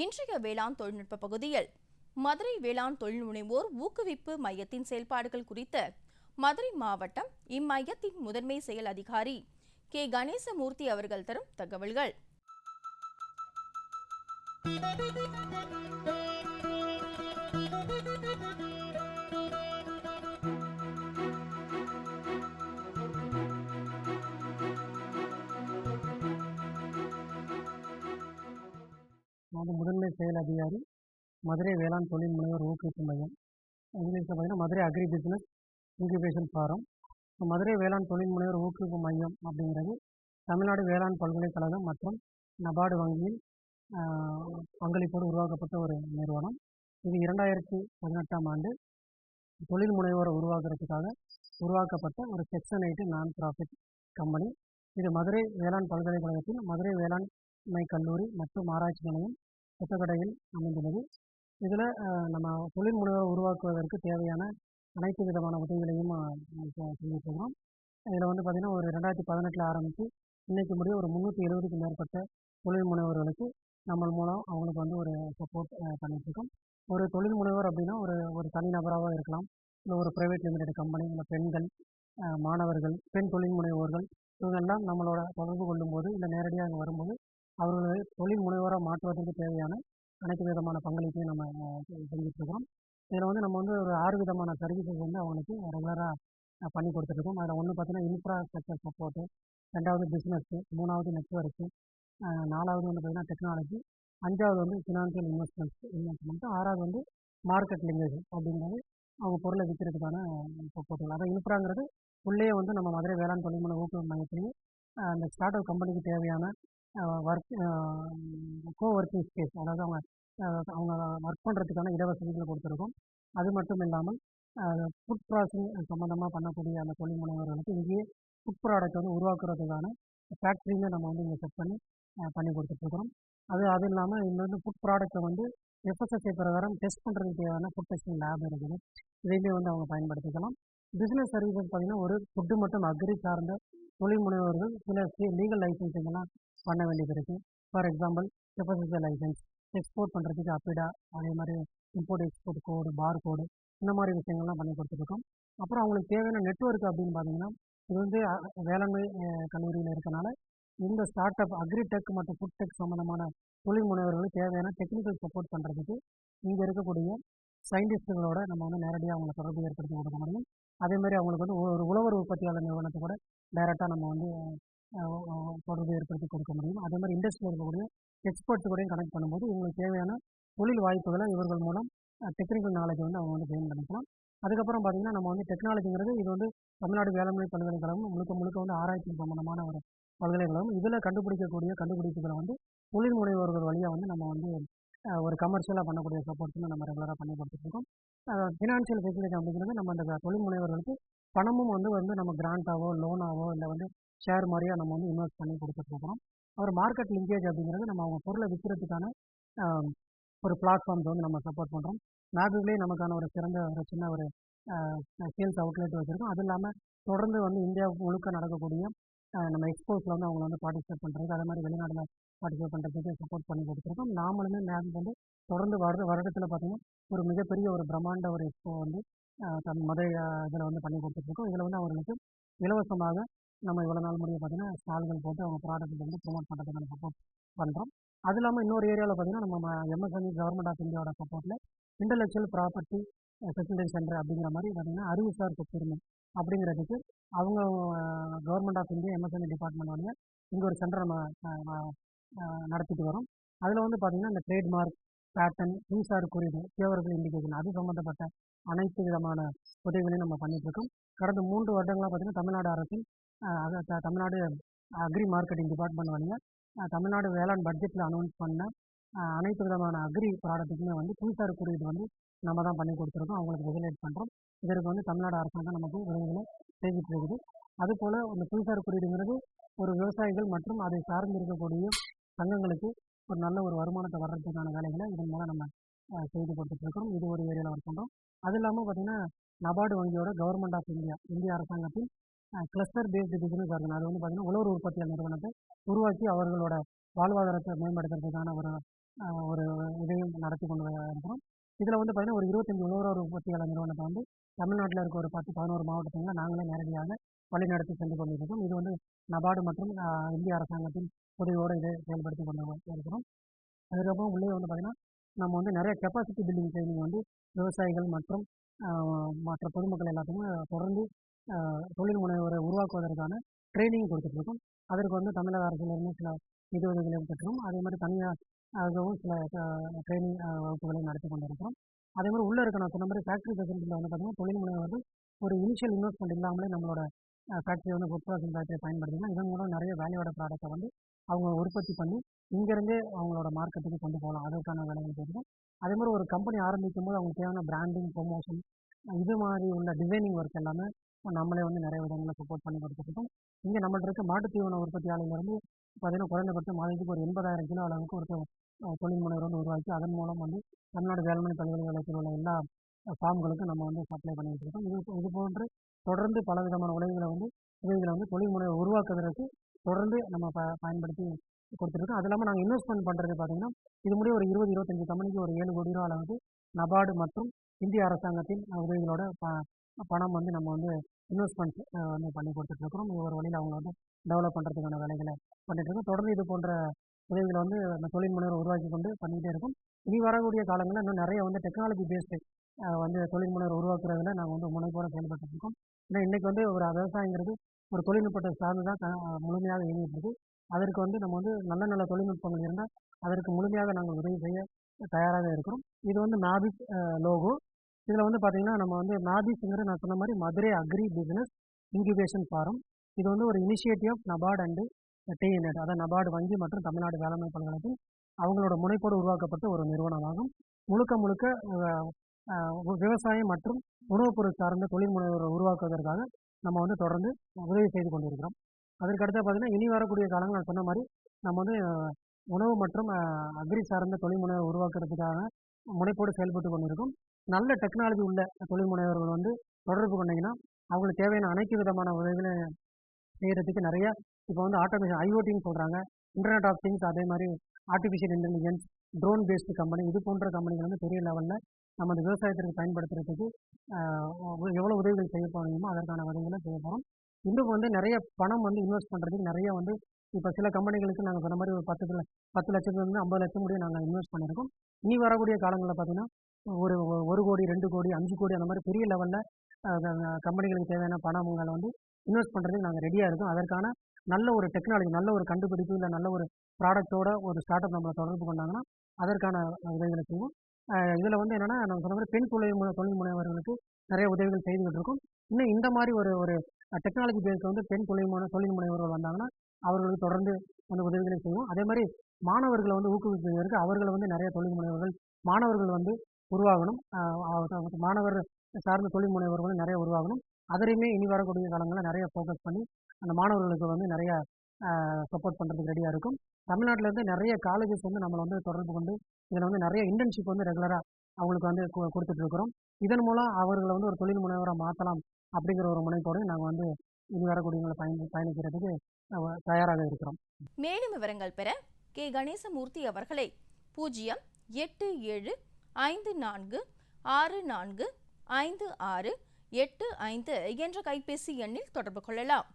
இன்றைய வேளாண் தொழில்நுட்ப பகுதியில் மதுரை வேளாண் தொழில் முனைவோர் ஊக்குவிப்பு மையத்தின் செயல்பாடுகள் குறித்து மதுரை மாவட்டம் இம்மையத்தின் முதன்மை செயல் அதிகாரி கே. கணேசமூர்த்தி அவர்கள் தரும் தகவல்கள். நான் வந்து முதன்மை செயல் அதிகாரி மதுரை வேளாண் தொழில் முனைவர் ஊக்குவிப்பு மையம் இங்கிலீஷில் பார்த்தீங்கன்னா Madurai agri business incubation forum Madurai வேளாண் தொழில் முனைவர் ஊக்குவிப்பு மையம் அப்படிங்கிறது தமிழ்நாடு வேளாண் பல்கலைக்கழகம் மற்றும் நபார்டு வங்கியின் பங்களிப்போடு உருவாக்கப்பட்ட ஒரு நிறுவனம். இது இரண்டாயிரத்தி பதினெட்டாம் ஆண்டு தொழில் முனைவோரை உருவாக்குறதுக்காக உருவாக்கப்பட்ட ஒரு section eight non profit company இது மதுரை வேளாண் பல்கலைக்கழகத்தில் மதுரை வேளாண்மை கல்லூரி மற்றும் ஆராய்ச்சி நிலையம் புத்தகடையில் அமைந்துள்ளது. இதில் நம்ம தொழில் முனைவர் உருவாக்குவதற்கு தேவையான அனைத்து விதமான உதவிகளையும் செஞ்சுட்ருக்கிறோம். இதில் வந்து பார்த்திங்கன்னா ஒரு ரெண்டாயிரத்தி பதினெட்டில் ஆரம்பித்து இன்றைக்கு முடிய ஒரு முந்நூற்றி எழுபதுக்கும் மேற்பட்ட தொழில் முனைவர்களுக்கு நம்ம மூலம் அவங்களுக்கு வந்து ஒரு சப்போர்ட் பண்ணிகிட்ருக்கோம் ஒரு தொழில் முனைவர் அப்படின்னா ஒரு ஒரு தனிநபராக இருக்கலாம். இல்லை ஒரு ப்ரைவேட் லிமிடெட் கம்பெனி இல்லை பெண்கள் மாணவர்கள் பெண் தொழில் முனைவோர்கள் இவங்கெல்லாம் நம்மளோட தொடர்பு கொள்ளும்போது இல்லை நேரடியாக அங்கே வரும்போது அவர்களை தொழில் முனைவராக மாற்றுவதற்கு தேவையான அனைத்து விதமான பங்களிப்பையும் நம்ம செஞ்சிட்ருக்கிறோம். இதில் வந்து நம்ம வந்து ஒரு ஆறு விதமான சர்வீசஸ் வந்து அவங்களுக்கு ரெகுலராக பண்ணி கொடுத்துட்ருக்கோம். அதில் ஒன்று பார்த்தீங்கன்னா இன்ஃப்ராஸ்ட்ரக்சர் சப்போர்ட்டு ரெண்டாவது பிஸ்னஸ்ஸு மூணாவது நெட்ஒர்க்கு நாலாவது வந்து பார்த்தீங்கன்னா டெக்னாலஜி அஞ்சாவது வந்து ஃபினான்ஷியல் இன்வெஸ்ட்மெண்ட்ஸ் இன்வெஸ்ட்மெண்ட்டு ஆறாவது வந்து மார்க்கெட் லிங்கேஜ் அப்படிங்கிறது அவங்க பொருளை விற்கிறதுக்கான சப்போர்ட்டுகள் அதான் இன்ஃப்ராங்கிறது உள்ளே வந்து நம்ம மதுரை வேளாண் தொழில்முறை ஊக்குவிப்பு மையத்திலேயே அந்த ஸ்டார்ட் அப் கம்பெனிக்கு தேவையான ஒர்க் கோ ஒர்க்கிங் ஸ்பேஸ் அதாவது அவங்க அவங்க ஒர்க் பண்ணுறதுக்கான இடவசதிகளை கொடுத்துருக்கோம் அது மட்டும் இல்லாமல் ஃபுட் ப்ராசஸிங் சம்மந்தமாக பண்ணக்கூடிய அந்த தொழில் முனைவர்களுக்கு இங்கேயே ஃபுட் ப்ராடக்ட் வந்து உருவாக்குறதுக்கான ஃபேக்ட்ரியுமே நம்ம வந்து இங்கே செட் பண்ணி பண்ணி கொடுத்துட்ருக்குறோம். அது அது இல்லாமல் இங்கே வந்து ஃபுட் ப்ராடக்ட்டை வந்து எஃப்எஸ்எஸ்ஐ பிரகாரம் டெஸ்ட் பண்ணுறதுக்கு தேவையான ஃபுட் டெஸ்டிங் லேப் இருக்குது. இதையுமே வந்து அவங்க பயன்படுத்திக்கலாம். பிஸ்னஸ் சர்வீசஸ் பார்த்திங்கன்னா ஒரு ஃபுட்டு மட்டும் அக்ரி சார்ந்த தொழில் முனைவர்கள் சில லீகல் லைசன்சிங் இதெல்லாம் பண்ண வேண்டியது இருக்குது for example FSSI license export பண்ணுறதுக்கு அப்பிடா அதே மாதிரி இம்போர்ட் எக்ஸ்போர்ட் கோடு பார் கோடு இந்த மாதிரி விஷயங்கள்லாம் பண்ணி கொடுத்துருக்கோம் அப்புறம் அவங்களுக்கு தேவையான நெட்ஒர்க் அப்படின்னு பார்த்தீங்கன்னா இது வந்து வேளாண்மை கல்லூரியில் இருக்கனால இந்த ஸ்டார்ட் அப் அக்ரிடெக் மற்றும் ஃபுட் டெக் சம்மந்தமான தொழில் முனைவர்களுக்கு தேவையான டெக்னிக்கல் சப்போர்ட் பண்ணுறதுக்கு இங்கே இருக்கக்கூடிய சயின்டிஸ்ட்டுகளோட நம்ம வந்து நேரடியாக அவங்களை தொடர்பு ஏற்படுத்தி கொடுக்க முடியும். அதேமாதிரி அவங்களுக்கு வந்து ஒரு உழவர் உற்பத்தியாளர் நிறுவனத்தை கூட டைரெக்டாக நம்ம வந்து தொடர்பு ஏற்படுத்தி கொடுக்க முடியும். அதே மாதிரி இண்டஸ்ட்ரியில் இருக்கக்கூடிய எக்ஸ்பர்ட்ஸ் கூடயும் கனெக்ட் பண்ணும்போது இவங்களுக்கு தேவையான தொழில் வாய்ப்புகளை இவர்கள் மூலம் டெக்னிக்கல் நாலேஜ் வந்து அவங்க வந்து கெயின் பண்ணிக்கலாம். அதுக்கப்புறம் பார்த்திங்கன்னா நம்ம வந்து டெக்னாலஜிங்கிறது இது வந்து தமிழ்நாடு வேளாண்மை பல்கலைக்கழகம் முழுக்க முழுக்க வந்து ஆராய்ச்சி சம்பந்தமான ஒரு பல்கலைக்கழகம். இதில் கண்டுபிடிக்கக்கூடிய கண்டுபிடிப்புகளை வந்து தொழில் முனைவோர்கள் வழியாக வந்து நம்ம வந்து ஒரு கமர்ஷியலாக பண்ணக்கூடிய சப்போர்ட்ஸ் நம்ம ரெகுலராக பண்ணி கொடுத்துருக்கோம் ஃபினான்ஷியல் ஃபெசிலிட்டி அப்படிங்கிறது நம்ம அந்த தொழில் முனைவர்களுக்கு பணமும் வந்து வந்து நம்ம கிராண்டாவோ லோனாவோ இல்லை வந்து ஷேர் மாதிரியா நம்ம வந்து இன்வெஸ்ட் பண்ணி கொடுத்துட்ருக்கோம் அப்புறம் மார்க்கெட் லிங்கேஜ் அப்படிங்கிறது நம்ம அவங்க பொருளை விற்கிறதுக்கான ஒரு பிளாட்ஃபார்ம்ஸ் வந்து நம்ம சப்போர்ட் பண்ணுறோம் மேபுலேயே நமக்கான ஒரு சிறந்த ஒரு சின்ன ஒரு சேல்ஸ் அவுட்லெட் வச்சுருக்கோம். அது இல்லாமல் தொடர்ந்து வந்து இந்தியா முழுக்க நடக்கக்கூடிய நம்ம எக்ஸ்போஸில் வந்து அவங்க வந்து பார்ட்டிசிபேட் பண்ணுறதுக்கு அதே மாதிரி வெளிநாட்டில் பார்ட்டிசிபேட் பண்ணுறதுக்கு சப்போர்ட் பண்ணி கொடுத்துருக்கோம். நாமளுமே நேரம் வந்து தொடர்ந்து வருட வருடத்தில் பார்த்தீங்கன்னா ஒரு மிகப்பெரிய ஒரு பிரம்மாண்ட ஒரு எக்ஸ்போ வந்து தன் மத இதில் வந்து பண்ணி கொடுத்துட்ருக்கோம். இதில் வந்து அவர்களுக்கு இலவசமாக நம்ம இவ்வளோ நாள் முடிய பார்த்தீங்கன்னா ஸ்டால்கள் போட்டு அவங்க ப்ராடக்ட் வந்து ப்ரொமோட் பண்ணுறதுக்கு நம்ம சப்போர்ட் பண்ணுறோம் அது இல்லாமல் இன்னொரு ஏரியாவில் பார்த்தீங்கன்னா நம்ம எம்எஸ்எம்இ கவர்மெண்ட் ஆஃப் இந்தியாவோட சப்போர்ட்டில் இன்டலெக்சுவல் ப்ராப்பர்ட்டி ஃபெசிலிட்டி சென்டர் அப்படிங்கிற மாதிரி பார்த்தீங்கன்னா அறிவுசார் சொத்துரிமை அப்படிங்கிறதுக்கு அவங்க government of India MSME department வந்து இங்கே ஒரு சென்டர் நம்ம நடத்திட்டு வரோம். அதில் வந்து பார்த்திங்கன்னா இந்த ட்ரேட்மார்க் பேட்டன் புவிசார் குறியீடு தேவர்கள் இண்டிகேஷன் அது சம்மந்தப்பட்ட அனைத்து விதமான உதவிகளையும் நம்ம பண்ணிகிட்ருக்கோம் கடந்த மூன்று வருடங்களாக பார்த்திங்கன்னா தமிழ்நாடு அரசின் தமிழ்நாடு அக்ரி மார்க்கெட்டிங் டிபார்ட்மெண்ட் வழியாக தமிழ்நாடு வேளாண் பட்ஜெட்டில் அனௌன்ஸ் பண்ண அனைத்து விதமான அக்ரி ப்ராடக்ட்டுக்குமே வந்து புதுசாக குறியீடு வந்து நம்ம தான் பண்ணி கொடுத்துருக்கோம். அவங்களுக்கு ரெகுலேட் பண்ணுறோம் இதற்கு வந்து தமிழ்நாடு அரசாங்கம் நமக்கு உதவிகளை செய்துட்டு இருக்குது அதுபோல் இந்த புதுசார் குறியீடுங்கிறது ஒரு விவசாயிகள் மற்றும் அதை சார்ந்து இருக்கக்கூடிய சங்கங்களுக்கு ஒரு நல்ல ஒரு வருமானத்தை வர்றதுக்கான வேலைகளை இதன் மூலம் நம்ம செய்து கொடுத்துட்ருக்கோம் இது ஒரு ஏரியாவில் ஒர்க் பண்ணுறோம் அது இல்லாமல் பார்த்திங்கன்னா நபார்டு வங்கியோட கவர்மெண்ட் ஆஃப் இந்தியா இந்திய அரசாங்கத்தின் கிளஸ்டர் பேஸ்டு பிசினஸ் ஆர்கன் அது வந்து பார்த்திங்கன்னா உழவர் உற்பத்தியாளர் நிறுவனத்தை உருவாக்கி அவர்களோட வாழ்வாதாரத்தை மேம்படுத்துறதுக்கான ஒரு ஒரு இதையும் நடத்தி கொண்டு இருக்கிறோம். இதில் வந்து பார்த்திங்கன்னா ஒரு இருபத்தஞ்சி உழவர் உற்பத்தியாளர் நிறுவனத்தை வந்து தமிழ்நாட்டில் இருக்க ஒரு பத்து பதினோரு மாவட்டத்தில் நாங்களே நேரடியாக வழிநடத்தி சென்று கொண்டிருக்கிறோம். இது வந்து நபார்டு மற்றும் இந்திய அரசாங்கத்தின் உதவியோடு இதை செயல்படுத்தி கொண்டு இருக்கிறோம். அதுக்கப்புறம் உள்ளே வந்து பார்த்திங்கன்னா நம்ம வந்து நிறைய கெப்பாசிட்டி பில்டிங் ட்ரைனிங் வந்து விவசாயிகள் மற்றும் மற்ற பொதுமக்கள் எல்லாத்துக்கும் தொடர்ந்து தொழில் முனைவரை உருவாக்குவதற்கான ட்ரைனிங் கொடுத்துட்ருக்கோம் அதற்கு வந்து தமிழக அரசுலேருந்து சில நிதி உதவிகளை பெற்றோம். அதே மாதிரி தனியாகவும் சில ட்ரைனிங் வகுப்புகளை நடத்தி கொண்டிருக்கிறோம். அதே மாதிரி உள்ளே இருக்க நான் சொன்ன மாதிரி ஃபேக்ட்ரி ஃபெசிலிட்டியில் வந்து பார்த்திங்கன்னா தொழில் முனைவர்கள் ஒரு இனிஷியல் இன்வெஸ்ட்மெண்ட் இல்லாமலே நம்மளோட ஃபேக்ட்ரி வந்து ஃபுட் ப்ராசஸிங் ஃபேக்ட்ரியை பயன்படுத்தினா இதன் மூலம் நிறைய வேலையோட ப்ராடக்ட்டை வந்து அவங்க உற்பத்தி பண்ணி இங்கேருந்தே அவங்களோட மார்க்கெட்டுக்கு கொண்டு போகலாம். அதற்கான வேலைகள் செய்கிறோம் அதே மாதிரி ஒரு கம்பெனி ஆரம்பிக்கும் போது அவங்களுக்கு தேவையான பிராண்டிங் ப்ரொமோஷன் இது மாதிரி உள்ள டிசைனிங் ஒர்க் எல்லாமே நம்மளே வந்து நிறைய விதங்களில் சப்போர்ட் பண்ணி கொடுத்துருக்கோம் இங்கே நம்மள்ட்ட இருக்க மாட்டு தீவன உற்பத்தியாளர்லேருந்து பார்த்தீங்கன்னா குறைந்தபட்சம் மாதத்துக்கு ஒரு எண்பதாயிரம் கிலோ அளவுக்கு ஒரு தொழில் முனைவர் வந்து உருவாக்கி அதன் மூலம் வந்து தமிழ்நாடு வேளாண்மை பல்கலைக்கழகத்தில் உள்ள எல்லா ஃபார்ம்களுக்கும் நம்ம வந்து சப்ளை பண்ணிட்டு இருக்கோம் இது இது போன்று தொடர்ந்து பல விதமான உலகங்களை வந்து உதவிகளை வந்து தொழில் முனைவை உருவாக்குவதற்கு தொடர்ந்து நம்ம ப பயன்படுத்தி கொடுத்துருக்கோம். அது இல்லாமல் நாங்கள் இன்வெஸ்ட்மெண்ட் பண்ணுறது பார்த்தீங்கன்னா இது முடிய ஒரு இருபது இருபத்தஞ்சி கம்பெனிக்கு ஒரு ஏழு கோடி ரூபா அளவுக்கு நபார்டு மற்றும் இந்திய அரசாங்கத்தின் உதவிகளோட ப பணம் வந்து நம்ம வந்து இன்வெஸ்ட்மெண்ட் வந்து பண்ணி கொடுத்துட்ருக்குறோம். இது ஒரு வழியில் அவங்க வந்து டெவலப் பண்ணுறதுக்கான வேலைகளை பண்ணிகிட்ருக்கோம் தொடர்ந்து இது போன்ற உதவிகளை வந்து நம்ம தொழில் முனைவர் உருவாக்கி கொண்டு பண்ணிகிட்டே இருக்கோம். இனி வரக்கூடிய காலங்களில் இன்னும் நிறைய வந்து டெக்னாலஜி பேஸ்டு வந்து தொழில் முனைவர் உருவாக்குறதுல நாங்கள் வந்து முனைப்போட செயல்பட்டுருக்கோம் ஏன்னா இன்றைக்கி வந்து ஒரு விவசாயங்கிறது ஒரு தொழில்நுட்பத்தை சார்ந்து தான் முழுமையாக இயங்கிட்டு இருக்குது அதற்கு வந்து நம்ம வந்து நல்ல நல்ல தொழில்நுட்பங்கள் இருந்தால் அதற்கு முழுமையாக நாங்கள் உதவி செய்ய தயாராக இருக்கிறோம். இது வந்து நாபிக் லோகோ இதில் வந்து பார்த்திங்கன்னா நம்ம வந்து நாபிக்ங்கிற நான் சொன்ன மாதிரி Madurai agri business incubation forum இது வந்து ஒரு initiative of NABARD and TNAU அதாவது நபார்டு வங்கி மற்றும் தமிழ்நாடு வேளாண்மை பல்கலைக்கழகம் அவங்களோட முனைப்போடு உருவாக்கப்பட்ட ஒரு நிறுவனமாகும். முழுக்க முழுக்க விவசாயம் மற்றும் உணவுப் பொருள் சார்ந்த தொழில் முனைவோரை உருவாக்குவதற்காக நம்ம வந்து தொடர்ந்து உதவி செய்து கொண்டிருக்கிறோம். அதற்கடுத்து பார்த்தீங்கன்னா இனி வரக்கூடிய காலங்கள் நான் சொன்ன மாதிரி நம்ம வந்து உணவு மற்றும் அக்ரி சார்ந்த தொழில் முனைவர் உருவாக்குறதுக்காக முனைப்போடு செயல்பட்டு கொண்டிருக்கோம். நல்ல டெக்னாலஜி உள்ள தொழில் முனைவர்கள் வந்து தொடர்பு கொண்டீங்கன்னா அவங்களுக்கு தேவையான அனைத்து விதமான உதவிகளை செய்கிறதுக்கு நிறைய இப்போ வந்து ஆட்டோமேஷன் ஐஓடின்னு சொல்கிறாங்க இன்டர்நெட் ஆஃப் திங்ஸ் அதே மாதிரி artificial intelligence drone based company இது போன்ற கம்பெனிகள் வந்து பெரிய லெவலில் நம்ம அந்த விவசாயத்திற்கு பயன்படுத்துறதுக்கு எவ்வளோ உதவிகள் செய்ய போகிறோமோ அதற்கான உதவிகளை செய்ய போகிறோம் இன்னும் வந்து நிறைய பணம் வந்து இன்வெஸ்ட் பண்ணுறதுக்கு நிறைய வந்து இப்போ சில கம்பெனிகளுக்கு நாங்கள் சொன்ன மாதிரி ஒரு பத்து பத்து லட்சத்துலேருந்து ஐம்பது லட்சம் முடிய நாங்கள் இன்வெஸ்ட் பண்ணியிருக்கோம் இனி வரக்கூடிய காலங்களில் பார்த்தீங்கன்னா ஒரு ஒரு கோடி ரெண்டு கோடி அஞ்சு கோடி அந்த மாதிரி பெரிய லெவலில் கம்பெனிகளுக்கு தேவையான பணங்களை வந்து இன்வெஸ்ட் பண்ணுறதுக்கு நாங்கள் ரெடியாக இருக்கோம். அதற்கான நல்ல ஒரு டெக்னாலஜி நல்ல ஒரு கண்டுபிடிப்பு இல்லை நல்ல ஒரு ப்ராடக்ட்டோட ஒரு ஸ்டார்ட் அப் நம்மளை தொடர்பு கொண்டாங்கன்னா அதற்கான உதவிகளை செய்வோம். இதில் வந்து என்னென்னா நம்ம சொன்ன மாதிரி பெண் தொழில் முனை தொழில் முனைவர்களுக்கு நிறைய உதவிகள் செய்துக்கிட்டு இருக்கோம். இன்னும் இந்த மாதிரி ஒரு ஒரு டெக்னாலஜி பேஸ் வந்து பெண் தொழில் முனை தொழில் முனைவர்கள் வந்தாங்கன்னா அவர்களுக்கு தொடர்ந்து அந்த உதவிகளை செய்வோம். அதே மாதிரி மாணவர்களை வந்து ஊக்குவிப்பதற்கு அவர்களை வந்து நிறைய தொழில் முனைவர்கள் மாணவர்கள் வந்து உருவாகணும். மாணவர் சார்ந்த தொழில் முனைவர்களும் நிறைய உருவாகணும். அதிலையுமே இனி வரக்கூடிய காலங்களில் நிறைய ஃபோக்கஸ் பண்ணி அந்த மாணவர்களுக்கு வந்து நிறைய சப்போர்ட் பண்ணுறதுக்கு ரெடியாக இருக்கும். தமிழ்நாட்டில் இருந்து நிறைய காலேஜஸ் வந்து நம்மளை வந்து தொடர்பு கொண்டு இதில் வந்து நிறைய இன்டர்ன்ஷிப் வந்து ரெகுலராக அவங்களுக்கு வந்து கு- கொடுத்துட்டு இருக்கிறோம் இதன் மூலம் அவர்களை வந்து ஒரு தொழில் முனைவராக மாற்றலாம் அப்படிங்கிற ஒரு முனைப்போடு நாங்கள் வந்து இனி வரக்கூடியவங்களை பயணி பயணிக்கிறதுக்கு தயாராக இருக்கிறோம். மேலும் விவரங்கள் பெற கே. கணேசமூர்த்தி அவர்களை பூஜ்ஜியம் எட்டு ஏழு ஐந்து நான்கு ஆறு நான்கு ஐந்து ஆறு எட்டு ஐந்து என்ற கைபேசி எண்ணில் தொடர்பு கொள்ளலாம்.